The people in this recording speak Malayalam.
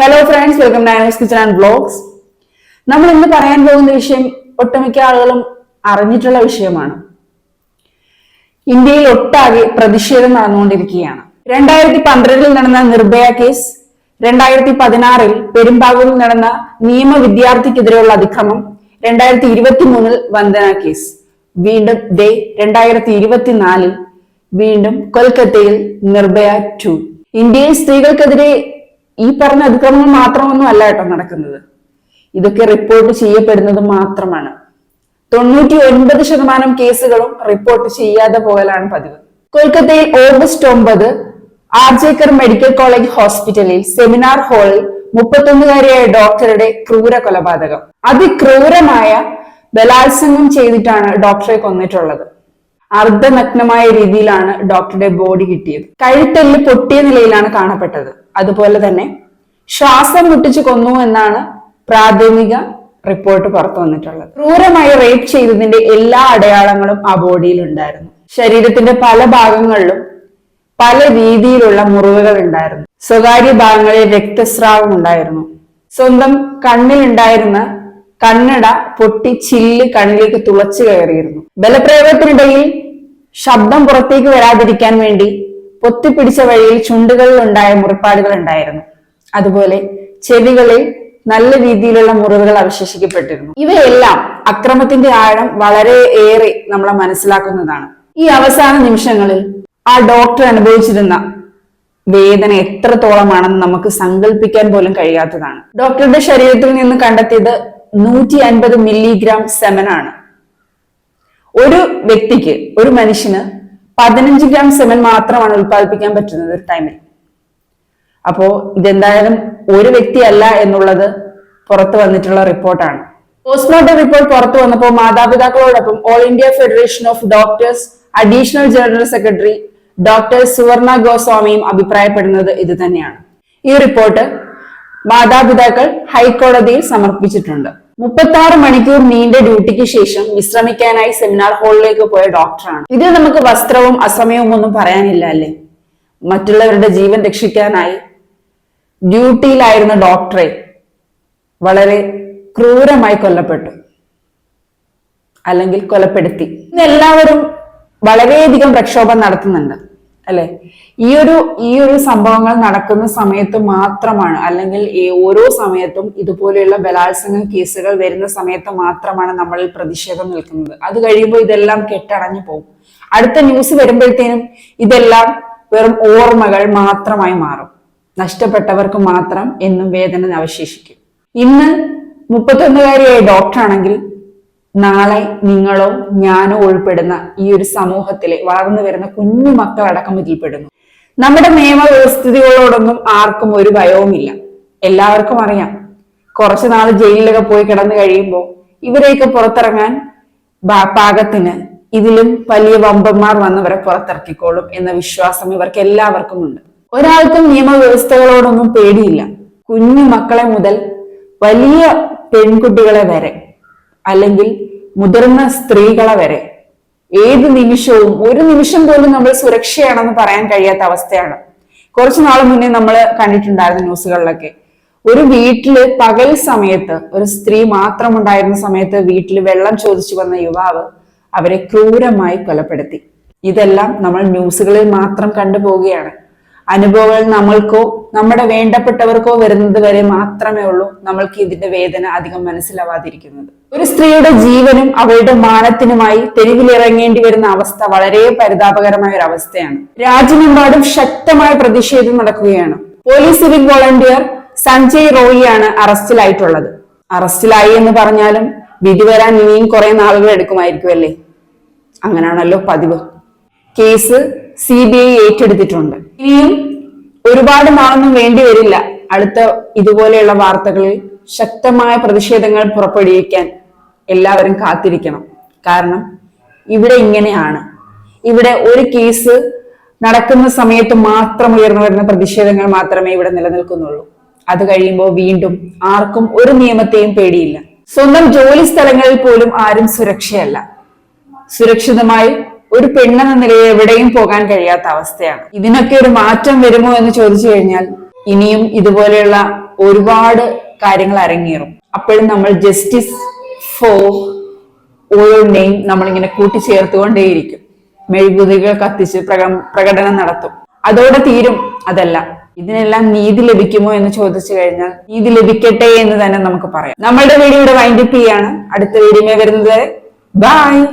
ഹലോ ഫ്രണ്ട്സ് വെൽക്കം ഡയനോസ് കിച്ചൺ ആൻഡ് ബ്ലോഗ്സ് നമ്മൾ ഇന്ന് പറയാൻ പോകുന്ന വിഷയം ഒട്ടുമിക്ക ആളുകളും അറിഞ്ഞിട്ടുള്ള വിഷയമാണ്. ഇന്ത്യയിൽ ഒട്ടാകെ പ്രതിഷേധം നടന്നുകൊണ്ടിരിക്കുകയാണ്. രണ്ടായിരത്തി പന്ത്രണ്ടിൽ നടന്ന നിർഭയ കേസ് രണ്ടായിരത്തി പതിനാറിൽ പെരുമ്പാവൂരിൽ നടന്ന നിയമ വിദ്യാർത്ഥിക്കെതിരെയുള്ള അതിക്രമം രണ്ടായിരത്തി ഇരുപത്തി മൂന്നിൽ വന്ദന കേസ്. വീണ്ടും ദേ രണ്ടായിരത്തി ഇരുപത്തിനാലിൽ വീണ്ടും കൊൽക്കത്തയിൽ നിർഭയ ടു ഇന്ത്യയിൽ സ്ത്രീകൾക്കെതിരെ ഈ പറഞ്ഞ അതിക്രമങ്ങൾ മാത്രമൊന്നും അല്ല കേട്ടോ നടക്കുന്നത്. ഇതൊക്കെ റിപ്പോർട്ട് ചെയ്യപ്പെടുന്നത് മാത്രമാണ്. തൊണ്ണൂറ്റി ഒൻപത് ശതമാനം കേസുകളും റിപ്പോർട്ട് ചെയ്യാതെ പോകലാണ് പതിവ്. കൊൽക്കത്തയിൽ ഓഗസ്റ്റ് ഒമ്പത് ആർജേക്കർ മെഡിക്കൽ കോളേജ് ഹോസ്പിറ്റലിൽ സെമിനാർ ഹാളിൽ മുപ്പത്തൊന്നുകാരിയായ ഡോക്ടറുടെ ക്രൂര കൊലപാതകം. അതിക്രൂരമായ ബലാത്സംഗം ചെയ്തിട്ടാണ് ഡോക്ടറെ കൊന്നിട്ടുള്ളത്. അർദ്ധനഗ്നമായ രീതിയിലാണ് ഡോക്ടറുടെ ബോഡി കിട്ടിയത്. കഴുത്തെല്ല് പൊട്ടിയ നിലയിലാണ് കാണപ്പെട്ടത്. അതുപോലെ തന്നെ ശ്വാസം മുട്ടിച്ചു കൊന്നു എന്നാണ് പ്രാഥമിക റിപ്പോർട്ട് പുറത്തു വന്നിട്ടുള്ളത്. ക്രൂരമായി റേപ്പ് ചെയ്തതിന്റെ എല്ലാ അടയാളങ്ങളും ആ ബോഡിയിൽ ഉണ്ടായിരുന്നു. ശരീരത്തിന്റെ പല ഭാഗങ്ങളിലും പല രീതിയിലുള്ള മുറിവുകൾ ഉണ്ടായിരുന്നു. സ്വകാര്യ ഭാഗങ്ങളിൽ രക്തസ്രാവം ഉണ്ടായിരുന്നു. സ്വന്തം കണ്ണിലുണ്ടായിരുന്ന കണ്ണട പൊട്ടി ചില്ല് കണ്ണിലേക്ക് തുളച്ചു കയറിയിരുന്നു. ബലപ്രയോഗത്തിനിടയിൽ ശബ്ദം പുറത്തേക്ക് വരാതിരിക്കാൻ വേണ്ടി പൊത്തിപ്പിടിച്ച വഴിയിൽ ചുണ്ടുകളിൽ ഉണ്ടായ മുറിപ്പാടുകൾ ഉണ്ടായിരുന്നു. അതുപോലെ ചെവികളിൽ നല്ല രീതിയിലുള്ള മുറിവുകൾ അവശേഷിക്കപ്പെട്ടിരുന്നു. ഇവയെല്ലാം അക്രമത്തിന്റെ ആഴം വളരെ ഏറെ നമ്മളെ മനസ്സിലാക്കുന്നതാണ്. ഈ അവസാന നിമിഷങ്ങളിൽ ആ ഡോക്ടർ അനുഭവിച്ചിരുന്ന വേദന എത്രത്തോളമാണെന്ന് നമുക്ക് സങ്കല്പിക്കാൻ പോലും കഴിയാത്തതാണ്. ഡോക്ടറുടെ ശരീരത്തിൽ നിന്ന് കണ്ടെത്തിയത് നൂറ്റി അൻപത് മില്ലിഗ്രാം സെമനാണ്. ഒരു വ്യക്തിക്ക് ഒരു മനുഷ്യന് പതിനഞ്ച് ഗ്രാം സെമൻ മാത്രമാണ് ഉത്പാദിപ്പിക്കാൻ പറ്റുന്നത് ഒരു ടൈമിൽ അപ്പോ ഇതെന്തായാലും ഒരു വ്യക്തിയല്ല എന്നുള്ളത് പുറത്തു വന്നിട്ടുള്ള റിപ്പോർട്ടാണ് പോസ്റ്റ്മോർട്ടം റിപ്പോർട്ട് പുറത്തു വന്നപ്പോൾ മാതാപിതാക്കളോടൊപ്പം all India federation of doctors additional general secretary doctor Suvarna ഗോസ്വാമിയും അഭിപ്രായപ്പെടുന്നത് ഇത് തന്നെയാണ്. ഈ റിപ്പോർട്ട് മാതാപിതാക്കൾ ഹൈക്കോടതിയിൽ സമർപ്പിച്ചിട്ടുണ്ട്. മുപ്പത്തി ആറ് മണിക്കൂർ നീണ്ട ഡ്യൂട്ടിക്ക് ശേഷം വിശ്രമിക്കാനായി സെമിനാർ ഹാളിലേക്ക് പോയ ഡോക്ടറാണ്. ഇതിൽ നമുക്ക് വസ്ത്രവും അസമയവും ഒന്നും പറയാനില്ല അല്ലേ? മറ്റുള്ളവരുടെ ജീവൻ രക്ഷിക്കാനായി ഡ്യൂട്ടിയിലായിരുന്ന ഡോക്ടറെ വളരെ ക്രൂരമായി കൊല്ലപ്പെട്ടു. അല്ലെങ്കിൽ കൊലപ്പെടുത്തി. ഇന്ന് എല്ലാവരും വളരെയധികം പ്രക്ഷോഭം നടത്തുന്നുണ്ട്. അല്ലെ? ഈ ഒരു ഈ ഒരു സംഭവങ്ങൾ നടക്കുന്ന സമയത്ത് മാത്രമാണ് അല്ലെങ്കിൽ ഈ ഓരോ സമയത്തും ഇതുപോലെയുള്ള ബലാത്സംഗ കേസുകൾ വരുന്ന സമയത്ത് മാത്രമാണ് നമ്മൾ പ്രതിഷേധം നിൽക്കുന്നത്. അത് കഴിയുമ്പോൾ ഇതെല്ലാം കെട്ടടഞ്ഞു പോകും. അടുത്ത ന്യൂസ് വരുമ്പോഴത്തേനും ഇതെല്ലാം വെറും ഓർമ്മകൾ മാത്രമായി മാറും. നഷ്ടപ്പെട്ടവർക്ക് മാത്രം എന്നും വേദന അവശേഷിക്കും. ഇന്ന് മുപ്പത്തൊന്നുകാരിയായ ഡോക്ടറാണെങ്കിൽ നാളെ നിങ്ങളോ ഞാനോ ഉൾപ്പെടുന്ന ഈ ഒരു സമൂഹത്തിലെ വളർന്നു വരുന്ന കുഞ്ഞു മക്കളടക്കം ഇതിൽപ്പെടുന്നു. നമ്മുടെ നിയമവ്യവസ്ഥിതികളോടൊന്നും ആർക്കും ഒരു ഭയവുമില്ല. എല്ലാവർക്കും അറിയാം. കുറച്ച് നാൾ ജയിലിലൊക്കെ പോയി കിടന്നു കഴിയുമ്പോൾ ഇവരെയൊക്കെ പുറത്തിറങ്ങാൻ പാകത്തിന് ഇതിലും വലിയ വമ്പന്മാർ വന്നവരെ പുറത്തിറക്കിക്കോളും എന്ന വിശ്വാസം ഇവർക്ക് എല്ലാവർക്കും ഉണ്ട്. ഒരാൾക്കും നിയമവ്യവസ്ഥകളോടൊന്നും പേടിയില്ല. കുഞ്ഞു മക്കളെ മുതൽ വലിയ പെൺകുട്ടികളെ വരെ അല്ലെങ്കിൽ മുതിർന്ന സ്ത്രീകളെ വരെ ഏത് നിമിഷവും ഒരു നിമിഷം പോലും നമ്മൾ സുരക്ഷയാണെന്ന് പറയാൻ കഴിയാത്ത അവസ്ഥയാണ്. കുറച്ചു നാൾ മുന്നേ നമ്മൾ കണ്ടിട്ടുണ്ടായിരുന്നു ന്യൂസുകളിലൊക്കെ. ഒരു വീട്ടിൽ പകൽ സമയത്ത് ഒരു സ്ത്രീ മാത്രം ഉണ്ടായിരുന്ന സമയത്ത് വീട്ടിൽ വെള്ളം ചോദിച്ചു വന്ന യുവാവ് അവരെ ക്രൂരമായി കൊലപ്പെടുത്തി. ഇതെല്ലാം നമ്മൾ ന്യൂസുകളിൽ മാത്രം കണ്ടുപോവുകയാണ്. അനുഭവങ്ങൾ നമ്മൾക്കോ നമ്മുടെ വേണ്ടപ്പെട്ടവർക്കോ വരുന്നത് വരെ മാത്രമേ ഉള്ളൂ നമ്മൾക്ക് ഇതിന്റെ വേദന അധികം മനസ്സിലാവാതിരിക്കുന്നത്. ഒരു സ്ത്രീയുടെ ജീവനും അവളുടെ മാനത്തിനുമായി തെരുവിലിറങ്ങേണ്ടി വരുന്ന അവസ്ഥ വളരെ പരിതാപകരമായ ഒരു അവസ്ഥയാണ്. രാജ്യമെമ്പാടും ശക്തമായ പ്രതിഷേധം നടക്കുകയാണ്. പോലീസ് സിവിക് വോളണ്ടിയർ സഞ്ജയ് റോയിയാണ് അറസ്റ്റിലായിട്ടുള്ളത്. അറസ്റ്റിലായി എന്ന് പറഞ്ഞാലും വിധി വരാൻ ഇനിയും കുറെ നാളുകൾ എടുക്കുമായിരിക്കുമല്ലേ അങ്ങനെയാണല്ലോ പതിവ്. കേസ് സി ബി ഐ ഏറ്റെടുത്തിട്ടുണ്ട്. ഇനിയും ഒരുപാട് നാളൊന്നും വേണ്ടി വരില്ല. അടുത്ത ഇതുപോലെയുള്ള വാർത്തകളിൽ ശക്തമായ പ്രതിഷേധങ്ങൾ പുറപ്പെടുവിക്കാൻ എല്ലാവരും കാത്തിരിക്കണം. കാരണം ഇവിടെ ഇങ്ങനെയാണ്. ഇവിടെ ഒരു കേസ് നടക്കുന്ന സമയത്ത് മാത്രം ഉയർന്നു വരുന്ന പ്രതിഷേധങ്ങൾ മാത്രമേ ഇവിടെ നിലനിൽക്കുന്നുള്ളൂ. അത് കഴിയുമ്പോൾ വീണ്ടും ആർക്കും ഒരു നിയമത്തെയും പേടിയില്ല. സ്വന്തം ജോലി സ്ഥലങ്ങളിൽ പോലും ആരും സുരക്ഷയല്ല. സുരക്ഷിതമായി ഒരു പെണ്ണെന്ന നിലയിൽ എവിടെയും പോകാൻ കഴിയാത്ത അവസ്ഥയാണ്. ഇതിനൊക്കെ ഒരു മാറ്റം വരുമോ എന്ന് ചോദിച്ചു കഴിഞ്ഞാൽ ഇനിയും ഇതുപോലെയുള്ള ഒരുപാട് കാര്യങ്ങൾ അരങ്ങേറും. അപ്പോഴും നമ്മൾ ജസ്റ്റിസ് ഫോർ ഓരോന്നെയും നമ്മളിങ്ങനെ കൂട്ടിച്ചേർത്തുകൊണ്ടേയിരിക്കും. മെഴുകുതികൾ കത്തിച്ച് പ്രക- പ്രകടനം നടത്തും. അതോടെ തീരും അതല്ല. ഇതിനെല്ലാം നീതി ലഭിക്കുമോ എന്ന് ചോദിച്ചു കഴിഞ്ഞാൽ നീതി ലഭിക്കട്ടെ എന്ന് തന്നെ നമുക്ക് പറയാം. നമ്മളുടെ വീഡിയോ ഇവിടെ വൈൻഡപ്പ് ചെയ്യാണ്. അടുത്ത വീഡിയോ വരുന്നത് ബൈ